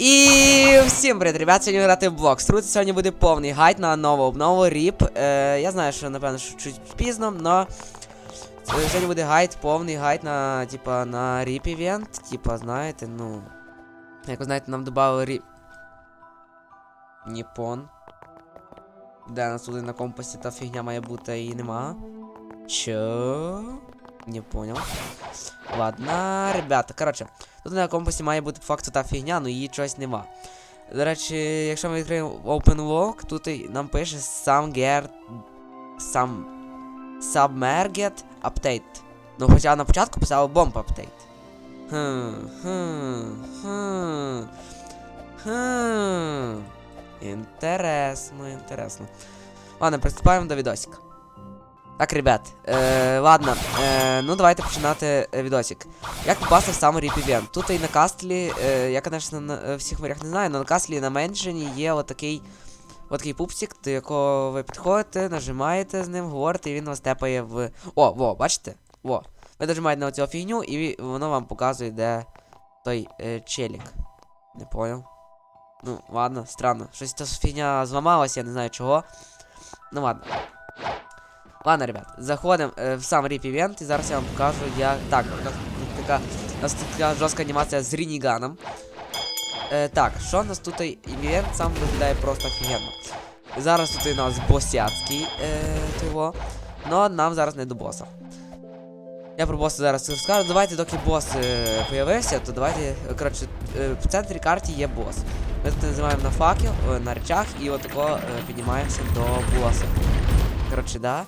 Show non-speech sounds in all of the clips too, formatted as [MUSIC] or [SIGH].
І всім привіт, ребят, сьогодні грати в блок. Струт сьогодні буде повний гайд на нову обнову ріп. Е, я знаю, що напевно що чуть пізно, но е, сьогодні буде гайд, повний гайд на, типа, на ріп івент. Типа, знаєте, ну. Як ви знаєте, нам додали ріп. Ніпон. Де нас туди на компасі та фігня має бути, її нема. Чо? Не понял. Ладно, ребята, коротше. Тут на компасі має бути по факту та фігня, ну її чогось нема. До речі, якщо ми відкриємо OpenWalk, тут нам пише Samger... Sam... Submerged Update. Ну, хоча на початку писало Bomb Update. Хм, хм, хм. Хм. Інтересно, інтересно. Ладно, приступаємо до відосика. Так, ребят, е, ладно, е, ну давайте починати е, відосик. Як попасти в саме ріп івент? Тут і на кастлі, е, я, звісно, на е, всіх морях не знаю, але на кастлі і на меншині є отакий отакий пупсик, до якого ви підходите, нажимаєте з ним, говорите, і він вас тепає в. О, во, бачите? Во. Ви нажимаєте на цю фігню, і воно вам показує, де той е, челік. Не понял. Ну, ладно, странно. Щось та фігня зламалася, я не знаю чого. Ну ладно. Ладно, ребят, заходимо е, в сам ріп івент і зараз я вам покажу, як. Так, у нас тут така, у нас тут така жорстка анімація з Рініганом. Е, так, що у нас тут івент сам виглядає просто офігенно. Зараз тут у нас босяцький е, того. Но нам зараз не до боса. Я про боса зараз розкажу. Давайте, доки бос е, появився, то давайте. Коротше, е, в центрі карті є бос. Ми тут називаємо на факел, е, на речах, і отако е, піднімаємося до боса. Коротше, да.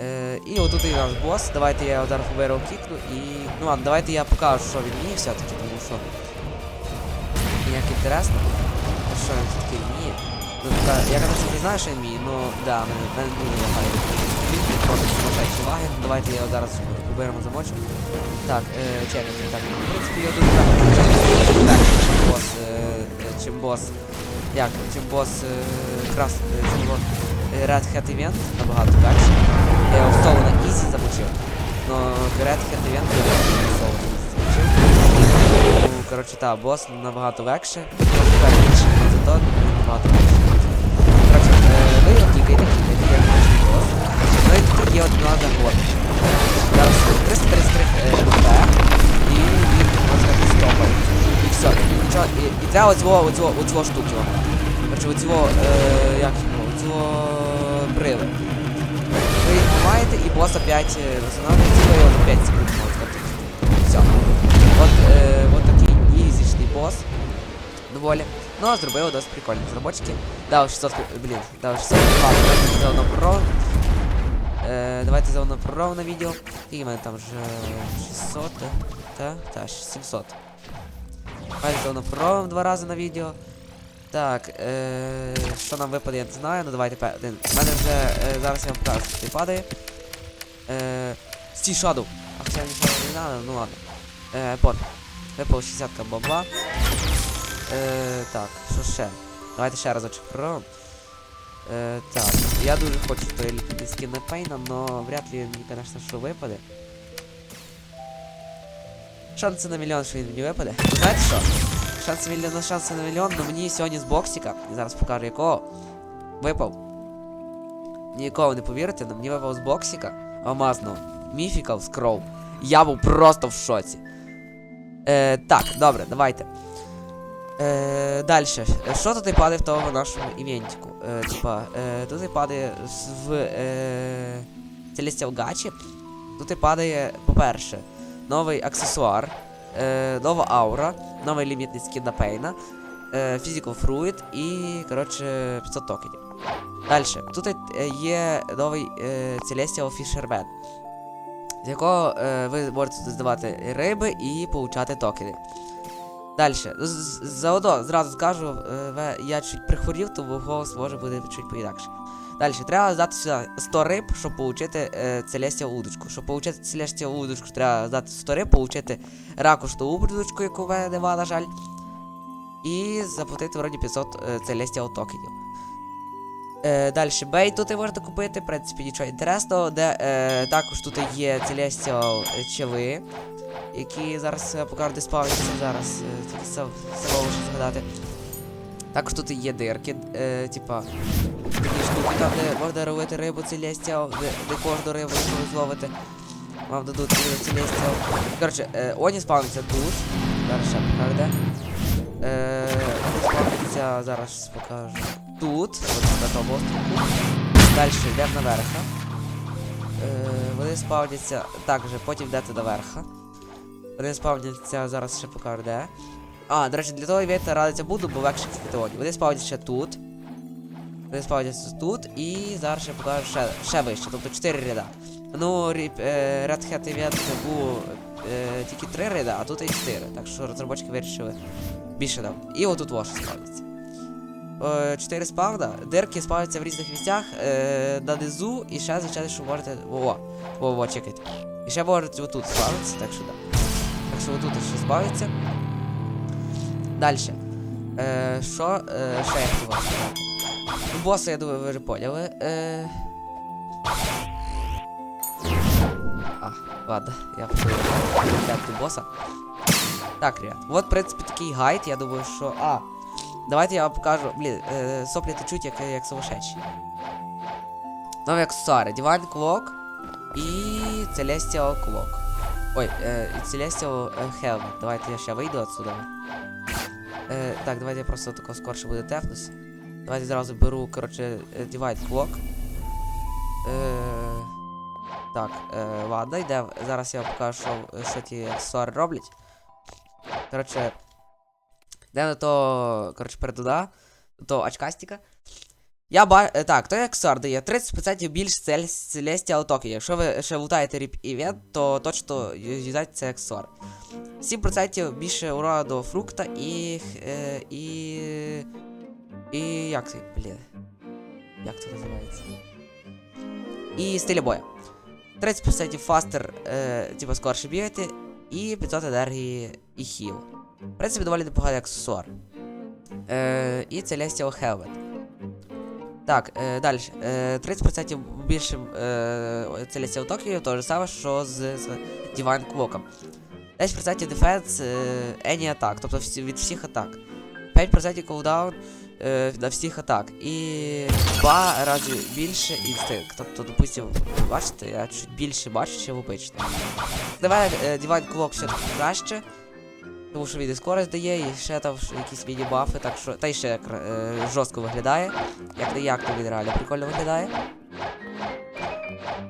Е, і отут і наш бос. Давайте я зараз виберу кікну і. Ну ладно, давайте я покажу, що він вміє все-таки, тому що. Як інтересно. Що він все-таки. Ну, така, я конечно не знаю, що він вміє, ну да, мене, мене дуже лягає. Він просто сумасшедший. Давайте я зараз виберемо замочу. Так, е, чекайте, так. В принципі, я дуже так. Так, чим бос. Е, е, чим бос. Як? Чим бос е, крас. Е, е, Red Hat Event набагато далі. Я в соло на ізі замочив. Но Event я в соло замочив. Ну, коротше, та, бос набагато легше. Тепер більше, але зато набагато легше. Коротше, ви його клікаєте, клікаєте, як можете бос. Ну і тут є одна загода. Зараз 333 МП, і він можна стопати. І все, і нічого, і, і треба оцього, оцього, оцього штуки. Коротше, оцього, е, як його, оцього брили. Ви їх маєте і бос опять е, встановлюється, ви його за 5 секунд можете отпустити. Все. От, е, от такий ізічний бос. Доволі. Ну, а зробили досить прикольні розробочки. Дав 600, блін, дав 600 ладно, давайте за одно про. Е, давайте за одно про на відео. Скільки в мене там вже 600, та? Та, та, 700. Давайте за одно про два рази на відео. Так, е, що нам випаде, я не знаю, ну давайте пе- один. У мене вже е, зараз я вам покажу, що випадає. Е, Стій Shadow. А хоча нічого не надо, ну ладно. Е, пот. Випало 60 бабла. Е, так, що ще? Давайте ще разочок про. Е, так, я дуже хочу той скін на Пейна, но вряд ли мені, конечно, що випаде. Шанси на мільйон, що він мені випаде. Ви Знаєте що? Шанси на мільйон, но мені сьогодні з боксика, зараз покажу якого, випав. Ніколи не повірите, но мені випав з боксика алмазного. Міфікал скроу. Я був просто в шоці. Е, так, добре, давайте. Е, далі. Що тут падає в того нашому івентику? Е, типа, е, тут і падає в е, Celestial. Тут і падає, по-перше, новий аксесуар, е, нова аура, новий лімітний скін на Пейна, Physical Fruit і, коротше, 500 токенів. Далі. Тут е, є новий е, Celestial Fisherman, з якого е, ви можете здавати риби і получати токени. Далі. Заодно зразу скажу, е, я чуть прихворів, тому голос може буде чуть поінакше. Далі, треба здати сюди 100 риб, щоб отримати е, Целестіал удочку. Щоб отримати Целестіал удочку, треба здати 100 риб, отримати ракушну удочку, яку в мене нема, на жаль. І заплатити вроді 500 е, токенів. Е, далі бей тут і можна купити, в принципі, нічого інтересного, де е, також тут є Celestial чави, які зараз е, покажу, де спавняться зараз, е, тільки сам самого ще згадати. Також тут є дирки, е, типа такі штуки, там, де можна робити рибу Celestial, де, де кожну рибу, зловите, вам дадуть рибу Celestial. Коротше, е, Оні спавниться тут. Зараз ще покажу, де. Е, спавняться, зараз покажу. Тут, от на тому островку. Далі йдемо наверх. Е, вони спавняться також, потім йдете наверх. Вони спавняться, зараз ще покажу де. А, до речі, для того івента радиться буду, бо легше категорії. Вони спавняться тут. Вони спавняться тут і зараз ще покажу ще, ще вище, тобто 4 ряда. Ну, ріп, е, Red Hat івент був е, тільки 3 ряда, а тут і 4. Так що розробники вирішили більше дав. І отут ваше спавняться. Е, Чотири спавна. Дирки спавняться в різних місцях е, на низу і ще звичайно, що можете. Во, во, во, чекайте. І ще можете отут спавнитися, так що да. Так що отут ще спавиться. Далі. Е, що е, ще я хотів сказати? Ну, боса, я думаю, ви вже поняли. Е... А, ладно, я подивлюся боса. Так, ребят, вот, в принципі, такий гайд, я думаю, що. А, давайте я вам покажу. Блін, е, соплі течуть, як, як сумасшедші. Нові аксесуари. Divine Clock і Celestial Clock. Ой, е, Celestial е, Helmet. Давайте я ще вийду отсюда. Е, так, давайте я просто тако скорше буде тефнусь. Давайте зразу беру, коротше, е, Divine Clock. Е, так, е, ладно, йде. Зараз я вам покажу, що ті аксесуари роблять. Коротше, йдемо до того, коротше, передуда, до очкастика. Я ба... е, Так, той аксесуар дає 30% більш цель... Celestial токи. Якщо ви ще лутаєте ріп івент, то точно юзайте цей аксесуар. 7% більше урона до фрукта і. Е, і. І. як це? Блін. Як це називається? І стиля боя. 30% фастер, е, типу, скорше бігати, і 500 енергії і хіл. В принципі, доволі непоганий аксесуар. Е, і Celestial Helmet. Так, е, далі. Е, 30% більше е, Celestial Tokyo, то же саме, що з, з Divine Clock. 10% дефенс е, any attack, тобто від всіх атак. 5% кулдаун е, на всіх атак. І 2 рази більше інстинкт. Тобто, допустим, бачите, я чуть більше бачу, ніж обично. Давай е, Divine Clock все краще. Тому що він і скорость дає, і ще там якісь міні-бафи, так що. Та й ще е, жорстко виглядає. Як не як, то він реально прикольно виглядає.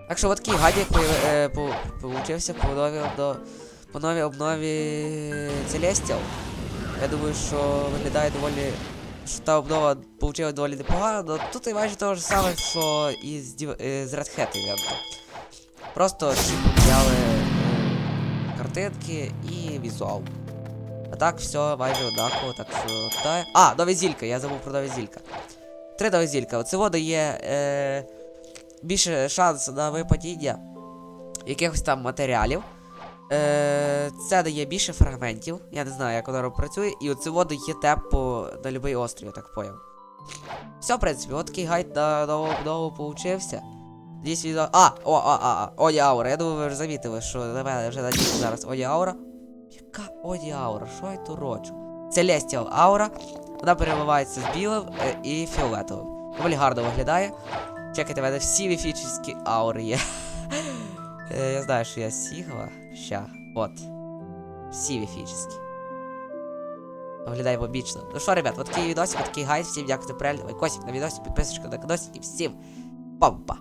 Так що от такий гадік е, по, получився по новій, обно, по новій обнові Celestial. Я думаю, що виглядає доволі. Що та обнова получила доволі непогано, але тут і майже те ж саме, що і з, Дів- е, з Red Hat івенту. Просто поміняли е, картинки і візуал. А так все майже однаково, так що та. А, нові зілька, я забув про нові зілька. Три нові зілька. Оце воно дає е, більше шанс на випадіння якихось там матеріалів. Е, це дає більше фрагментів. Я не знаю, як воно працює. І оце воно є тепо на будь-який острів, я так поняв. Все, в принципі, от такий гайд на нову обнову получився. Надіюсь. А! О, а, а, а, Оді Аура. Я думаю, ви вже замітили, що на мене вже надіється зараз Оді Аура. Яка Оді Аура? Що я турочу? Celestial Аура. Вона переливається з білим е, і фіолетовим. Доволі гарно виглядає. Чекайте, в мене всі міфічні аури є. [LAUGHS] Е, Я знаю, що я Сігва. Ща. От. Всі міфічні. Виглядає побічно. Ну що, ребят, от такий відосик, от такий гайд. Всім дякую за перегляд. Ой, Косик на відосі, підписочка на каносі і всім. Пампа!